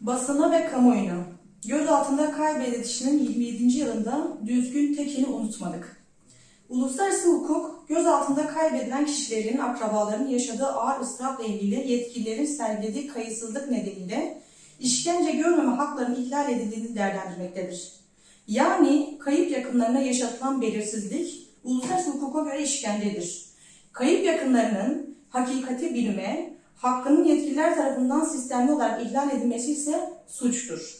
Basına ve kamuoyuna. Gözaltında kaybedilişinin 27. yılında Düzgün Tekin'i unutmadık. Uluslararası hukuk, gözaltında kaybedilen kişilerin akrabalarının yaşadığı ağır ıstırapla ilgili yetkililerin sergilediği kayıtsızlık nedeniyle işkence görmeme haklarının ihlal edildiğini değerlendirmektedir. Yani kayıp yakınlarına yaşatılan belirsizlik, uluslararası hukuka göre işkencedir. Kayıp yakınlarının hakikati bilme, hakkının yetkililer tarafından sistemli olarak ihlal edilmesi ise suçtur.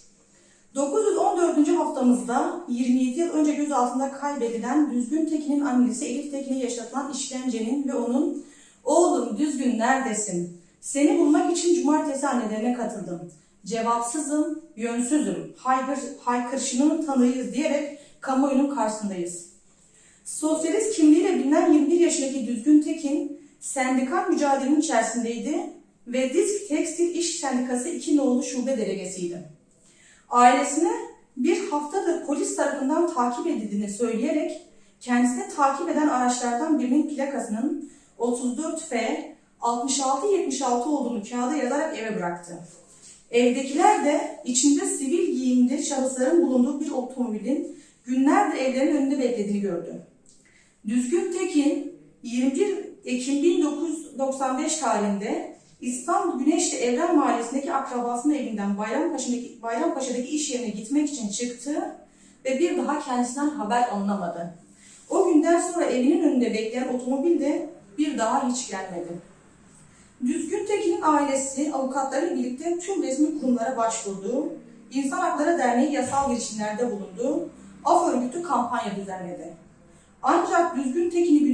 914. haftamızda 27 yıl önce gözaltında kaybedilen Düzgün Tekin'in annesi Elif Tekin'e yaşatılan işkencenin ve onun "Oğlum Düzgün neredesin? Seni bulmak için cumartesi annelerine katıldım. Cevapsızım, yönsüzüm, haykır, haykırışının tanığıyız diyerek kamuoyunun karşısındayız. Sosyalist kimliğiyle bilinen 21 yaşındaki Düzgün Tekin, sendikal mücadelenin içerisindeydi ve Disk Tekstil İş Sendikası 2 nolu şube delegesiydi. Ailesine bir haftadır polis tarafından takip edildiğini söyleyerek kendisini takip eden araçlardan birinin plakasının 34F 6676 olduğunu kağıda yazarak eve bıraktı. Evdekiler de içinde sivil giyimli şahısların bulunduğu bir otomobilin günlerdir evlerin önünde beklediğini gördü. Düzgün Tekin 21 Ekim 1995 tarihinde İstanbul Güneşli Evren Mahallesi'ndeki akrabasının evinden Bayrampaşa'daki, Bayrampaşa'daki iş yerine gitmek için çıktı ve bir daha kendisinden haber alınamadı. O günden sonra evinin önünde bekleyen otomobil de bir daha hiç gelmedi. Düzgün Tekin'in ailesi avukatları birlikte tüm resmi kurumlara başvurdu. İnsan Hakları Derneği yasal girişimlerde bulundu. Af örgütü kampanya düzenledi. Ancak Düzgün Tekin'i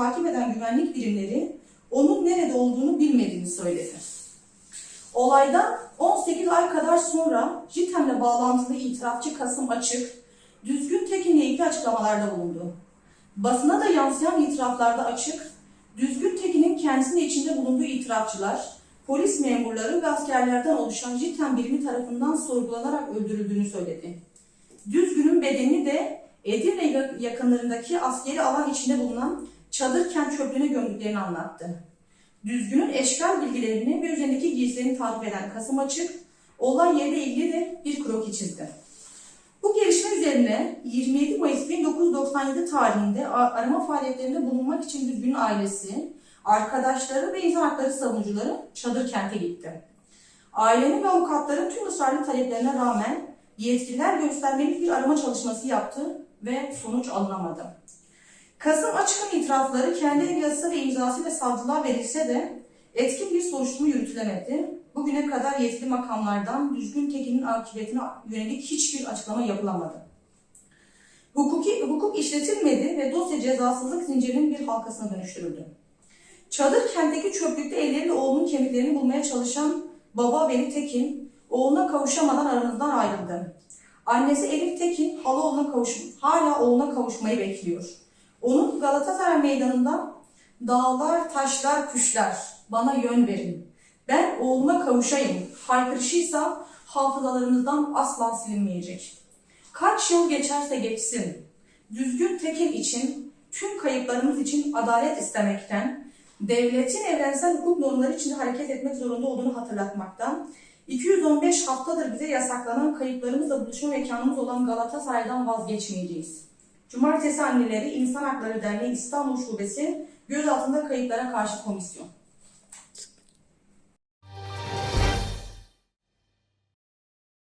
takip eden güvenlik birimleri onun nerede olduğunu bilmediğini söyledi. Olaydan 18 ay kadar sonra JITEM'le bağlantılı itirafçı Kasım Açık, Düzgün Tekin'le ilgili açıklamalarda bulundu. Basına da yansıyan itiraflarda Açık, Düzgün Tekin'in kendisinin içinde bulunduğu itirafçılar, polis memurları ve askerlerden oluşan JITEM birimi tarafından sorgulanarak öldürüldüğünü söyledi. Düzgün'ün bedenini de Edirne yakınlarındaki askeri alan içinde bulunan çadır kent çöplüğüne gömdüklerini anlattı. Düzgün'ün eşkal bilgilerini ve üzerindeki giysilerini takip eden Kasım Açık, olay yeriyle ilgili de bir kroki çizdi. Bu gelişme üzerine 27 Mayıs 1997 tarihinde arama faaliyetlerinde bulunmak için Düzgün'ün ailesi, arkadaşları ve insan hakları savunucuları çadır kente gitti. Ailenin ve avukatların tüm ısrarlı taleplerine rağmen yetkililer göstermelik bir arama çalışması yaptı ve sonuç alınamadı. Kasım Açık'ın itirafları kendi el yazısı ve imzasıyla savcılığa verilse de etkin bir soruşturma yürütülemedi. Bugüne kadar yetkili makamlardan Düzgün Tekin'in akıbetine yönelik hiçbir açıklama yapılamadı. Hukuki, hukuk işletilmedi ve dosya cezasızlık zincirinin bir halkasına dönüştürüldü. Çadır kentteki çöplükte elleriyle oğlunun kemiklerini bulmaya çalışan baba Veli Tekin, oğluna kavuşamadan aramızdan ayrıldı. Annesi Elif Tekin hala oğluna, kavuş hala oğluna kavuşmayı bekliyor. Onun Galatasaray meydanında dağlar, taşlar, kuşlar bana yön verin. Ben oğluma kavuşayım. Haykırışıysa hafızalarımızdan asla silinmeyecek. Kaç yıl geçerse geçsin. Düzgün Tekin için, tüm kayıplarımız için adalet istemekten, devletin evrensel hukuk normları içinde hareket etmek zorunda olduğunu hatırlatmaktan, 215 haftadır bize yasaklanan kayıplarımızla buluşma mekanımız olan Galatasaray'dan vazgeçmeyeceğiz. Cumartesi Anneleri İnsan Hakları Derneği İstanbul Şubesi gözaltında kayıplara karşı komisyon.